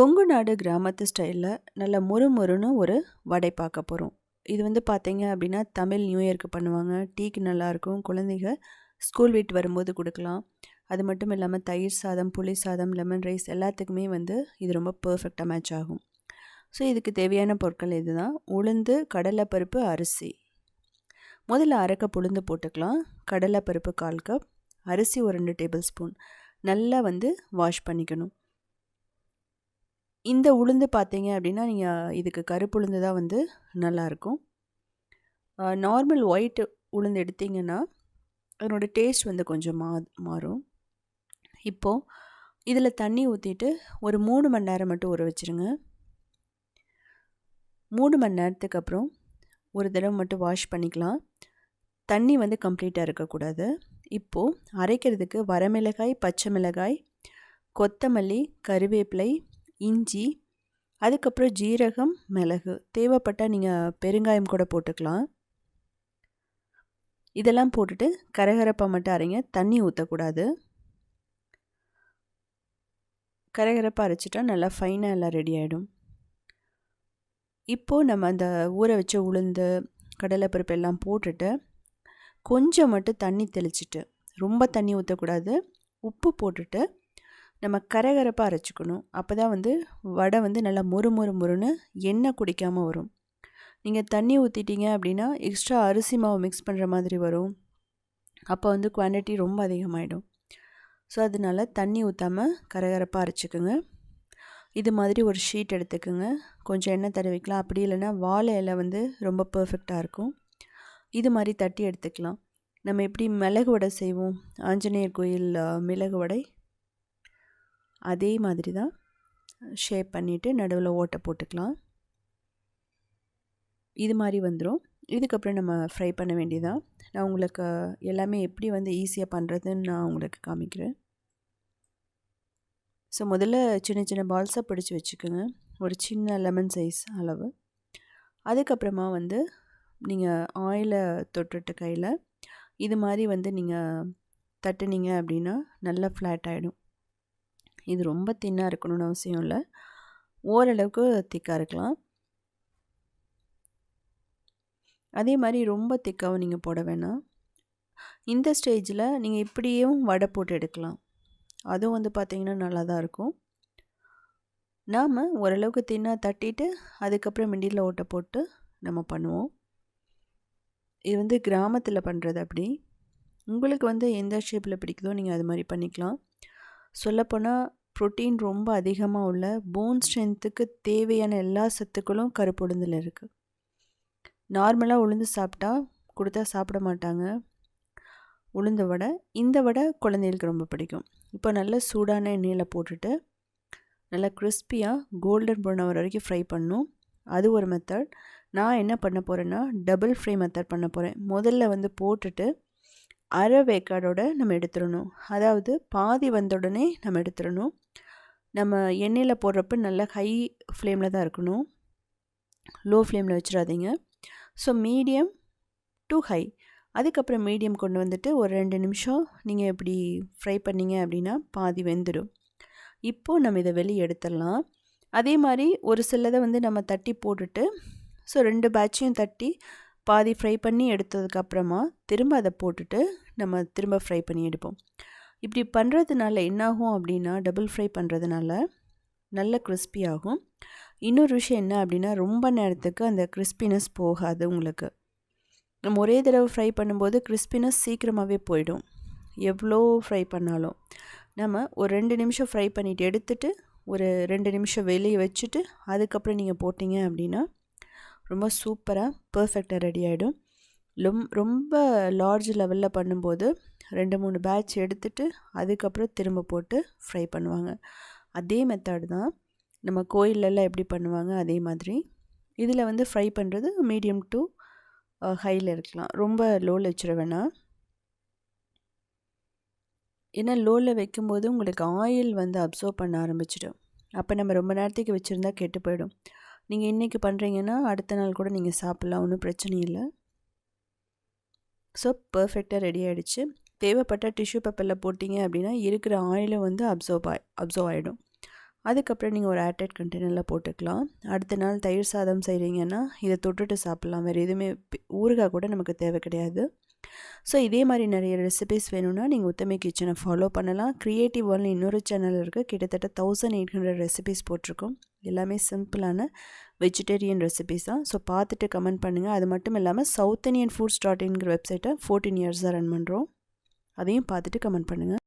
கொங்கு நாடு கிராமத்து ஸ்டைலில் நல்ல மொறுமொறுன்னு ஒரு வடை பார்க்க போகிறோம் இது வந்து பார்த்தீங்க அப்படின்னா தமிழ் நியூ இயர்க்கு பண்ணுவாங்க. டீக்கு நல்லாயிருக்கும். குழந்தைங்க ஸ்கூல் வீட்டு வரும்போது கொடுக்கலாம். அது மட்டும் இல்லாமல் தயிர் சாதம் புளி சாதம் லெமன் ரைஸ் எல்லாத்துக்குமே வந்து இது ரொம்ப பர்ஃபெக்டாக மேட்ச் ஆகும். ஸோ இதுக்கு தேவையான பொருட்கள் இதுதான். உளுந்து கடலைப்பருப்பு அரிசி. முதல்ல அரைக்க உளுந்து போட்டுக்கலாம். கடலைப்பருப்பு கால் கப் அரிசி ஒரு ரெண்டு டேபிள் ஸ்பூன் நல்லா வந்து வாஷ் பண்ணிக்கணும். இந்த உளுந்து பார்த்தீங்க அப்படின்னா நீங்கள் இதுக்கு கருப்பு உளுந்து தான் வந்து நல்லாயிருக்கும் நார்மல் ஒயிட் உளுந்து எடுத்தீங்கன்னா அதனோட டேஸ்ட் வந்து கொஞ்சம் மா மாறும். இப்போது இதில் தண்ணி ஊற்றிட்டு ஒரு மூணு மணி நேரம் மட்டும் ஊற வச்சுருங்க. மூணு மணி நேரத்துக்கு அப்புறம் ஒரு தடவை மட்டும் வாஷ் பண்ணிக்கலாம். தண்ணி வந்து கம்ப்ளீட்டாக இருக்கக்கூடாது இப்போது அரைக்கிறதுக்கு வரமிளகாய் பச்சை மிளகாய் கொத்தமல்லி கருவேப்பிலை இஞ்சி அதுக்கப்புறம் ஜீரகம் மிளகு. தேவைப்பட்டால் நீங்கள் பெருங்காயம் கூட போட்டுக்கலாம். இதெல்லாம் போட்டுட்டு கரகரப்பாக மட்டும் அரைங்க. தண்ணி ஊற்றக்கூடாது கரகரப்பாக அரைச்சிட்டா நல்லா ஃபைனாக எல்லாம் ரெடி ஆகிடும் இப்போது நம்ம அந்த ஊற வச்ச உளுந்து கடலைப்பருப்பு எல்லாம் போட்டுட்டு கொஞ்சம் மட்டும் தண்ணி தெளிச்சிட்டு ரொம்ப தண்ணி ஊற்றக்கூடாது உப்பு போட்டுட்டு நம்ம கரகரப்பாக அரைச்சிக்கணும். அப்போ தான் வந்து வடை வந்து நல்லா மொறு மொறு மொறுன்னு எண்ணெய் குடிக்காமல் வரும். நீங்கள் தண்ணி ஊற்றிட்டீங்க அப்படின்னா எக்ஸ்ட்ரா அரிசி மாவு மிக்ஸ் பண்ணுற மாதிரி வரும். அப்போ வந்து குவான்டிட்டி ரொம்ப அதிகமாகிடும் ஸோ அதனால் தண்ணி ஊற்றாமல் கரகரப்பாக அரைச்சிக்கோங்க. இது மாதிரி ஒரு ஷீட் எடுத்துக்கோங்க. கொஞ்சம் எண்ணெய் தடவிக்கலாம். அப்படி இல்லைன்னா வாழை இலை வந்து ரொம்ப பர்ஃபெக்டாக இருக்கும். இது மாதிரி தட்டி எடுத்துக்கலாம். நம்ம எப்படி மிளகு வடை செய்வோம்? ஆஞ்சநேயர் கோயில் மிளகு வடை. அதே மாதிரி தான் ஷேப் பண்ணிவிட்டு நடுவில் ஓட்டை போட்டுக்கலாம். இது மாதிரி வந்துடும் இதுக்கப்புறம் நம்ம ஃப்ரை பண்ண வேண்டியதான் நான் உங்களுக்கு எல்லாமே எப்படி வந்து ஈஸியாக பண்ணுறதுன்னு நான் உங்களுக்கு காமிக்கிறேன். ஸோ முதல்ல சின்ன சின்ன பால்ஸாக பிடிச்சி வச்சுக்கோங்க. ஒரு சின்ன லெமன் சைஸ் அளவு. அதுக்கப்புறமா வந்து நீங்கள் ஆயிலை தொட்டுட்டு கையில் இது மாதிரி வந்து நீங்கள் தட்டுனீங்க அப்படின்னா நல்லா ஃப்ளாட் ஆகிடும் இது ரொம்ப தின்னாக இருக்கணும்னு அவசியம் இல்லை. ஓரளவுக்கு திக்காக இருக்கலாம். அதே மாதிரி ரொம்ப திக்காகவும் நீங்கள் போட வேணாம். இந்த ஸ்டேஜில் நீங்கள் இப்படியும் வடை போட்டு எடுக்கலாம். அதுவும் வந்து பார்த்திங்கன்னா நல்லா தான் இருக்கும். நாம் ஓரளவுக்கு தின்னாக தட்டிட்டு அதுக்கப்புறம் மிண்டியில் ஓட்டை போட்டு நம்ம பண்ணுவோம். இது வந்து கிராமத்தில் பண்ணுறது அப்படி. உங்களுக்கு வந்து எந்த ஷேப்பில் பிடிக்குதோ நீங்கள் அது மாதிரி பண்ணிக்கலாம். சொல்லப்போனால் ப்ரோட்டீன் ரொம்ப அதிகமாக உள்ள போன் ஸ்ட்ரென்த்துக்கு தேவையான எல்லா சத்துக்களும் கருப்பு உளுந்தில் இருக்குது நார்மலாக உளுந்து சாப்பிட்டா கொடுத்தா சாப்பிட மாட்டாங்க. உளுந்த வடை இந்த வடை குழந்தைகளுக்கு ரொம்ப பிடிக்கும். இப்போ நல்லா சூடான எண்ணெயில் போட்டுட்டு நல்லா கிறிஸ்பியாக கோல்டன் ப்ரௌன் வர வரைக்கும் ஃப்ரை பண்ணும் அது ஒரு மெத்தட் நான் என்ன பண்ண போகிறேன்னா டபுள் ஃப்ரை மெத்தட் பண்ண போகிறேன் முதல்ல வந்து போட்டுட்டு அரை வேக்காடோட நம்ம எடுத்துடணும். அதாவது பாதி வந்த உடனே நம்ம எடுத்துடணும். நம்ம எண்ணெயில் போடுறப்ப நல்லா ஹை ஃப்ளேமில் தான் இருக்கணும். லோ ஃப்ளேமில் வச்சிடாதீங்க. ஸோ மீடியம் டு ஹை அதுக்கப்புறம் மீடியம் கொண்டு வந்துட்டு ஒரு ரெண்டு நிமிஷம் நீங்கள் இப்படி ஃப்ரை பண்ணிங்க அப்படின்னா பாதி வெந்துடும். இப்போது நம்ம இதை வெளியே எடுத்துடலாம். அதே மாதிரி ஒரு சிலதை வந்து நம்ம தட்டி போட்டுட்டு ஸோ ரெண்டு பேட்சையும் தட்டி பாதி ஃப்ரை பண்ணி எடுத்ததுக்கப்புறமா திரும்ப அதை போட்டுட்டு நம்ம திரும்ப ஃப்ரை பண்ணி எடுப்போம். இப்படி பண்ணுறதுனால என்னாகும் அப்படின்னா டபுள் ஃப்ரை பண்ணுறதுனால நல்ல கிறிஸ்பி ஆகும். இன்னொரு விஷயம் என்ன அப்படின்னா ரொம்ப நேரத்துக்கு அந்த கிறிஸ்பினஸ் போகாது உங்களுக்கு. நம்ம ஒரே தடவை ஃப்ரை பண்ணும்போது கிறிஸ்பினஸ் சீக்கிரமாகவே போயிடும். எவ்வளோ ஃப்ரை பண்ணாலும். நம்ம ஒரு ரெண்டு நிமிஷம் ஃப்ரை பண்ணிவிட்டு எடுத்துட்டு ஒரு ரெண்டு நிமிஷம் வெளியே வச்சுட்டு அதுக்கப்புறம் நீங்கள் போட்டிங்க அப்படின்னா ரொம்ப சூப்பராக பர்ஃபெக்டாக ரெடி ஆகிடும் ரொம் ரொம்ப லார்ஜ் லெவலில் பண்ணும்போது ரெண்டு மூணு பேட்ச் எடுத்துட்டு அதுக்கப்புறம் திரும்ப போட்டு ஃப்ரை பண்ணுவாங்க. அதே மெத்தட் தான் நம்ம கோயிலெல்லாம் எப்படி பண்ணுவாங்க அதே மாதிரி. இதில் வந்து ஃப்ரை பண்ணுறது மீடியம் டு ஹையில் இருக்கலாம். ரொம்ப லோவில் வச்சிட வேணாம். ஏன்னா லோவில் வைக்கும்போது உங்களுக்கு ஆயில் வந்து அப்சர்வ் பண்ண ஆரம்பிச்சிடும். அப்போ நம்ம ரொம்ப நேரத்துக்கு வச்சுருந்தா கெட்டு போயிடும். நீங்கள் இன்றைக்கி பண்ணுறீங்கன்னா அடுத்த நாள் கூட நீங்கள் சாப்பிட்லாம். ஒன்றும் பிரச்சனை இல்லை. ஸோ பர்ஃபெக்டாக ரெடி ஆகிடுச்சு தேவைப்பட்ட டிஷ்யூ பேப்பரில் போட்டிங்க அப்படின்னா இருக்கிற ஆயிலும் வந்து அப்சர்வ் ஆய் அப்சர்வ் ஆகிடும் அதுக்கப்புறம் நீங்கள் ஒரு ஏர்டைட் கண்டெய்னரில் போட்டுக்கலாம். அடுத்த நாள் தயிர் சாதம் செய்கிறீங்கன்னா இதை தொட்டுட்டு சாப்பிட்லாம். வேறு எதுவுமே ஊறுகாய் கூட நமக்கு தேவை கிடையாது. ஸோ இதே மாதிரி நிறைய ரெசிபிஸ் வேணும்னா நீங்கள் உத்தமை கிச்சனை ஃபாலோ பண்ணலாம். க்ரியேட்டிவ் வேர்ல்டு இன்னொரு சேனல் இருக்குது கிட்டத்தட்ட தௌசண்ட் எயிட் ஹண்ட்ரட் ரெசிபிஸ் போட்டிருக்கோம். எல்லாமே சிம்பிளான வெஜிடேரியன் ரெசிபிஸ் தான். ஸோ பார்த்துட்டு கமெண்ட் பண்ணுங்கள் அது மட்டும் இல்லாமல் சவுத் இந்தியன் ஃபுட்ஸ் டாட் இன்கிற வெப்சைட்டை ஃபோர்டீன் இயர்ஸாக ரன் பண்ணுறோம் அதையும் பார்த்துட்டு கமெண்ட் பண்ணுங்கள்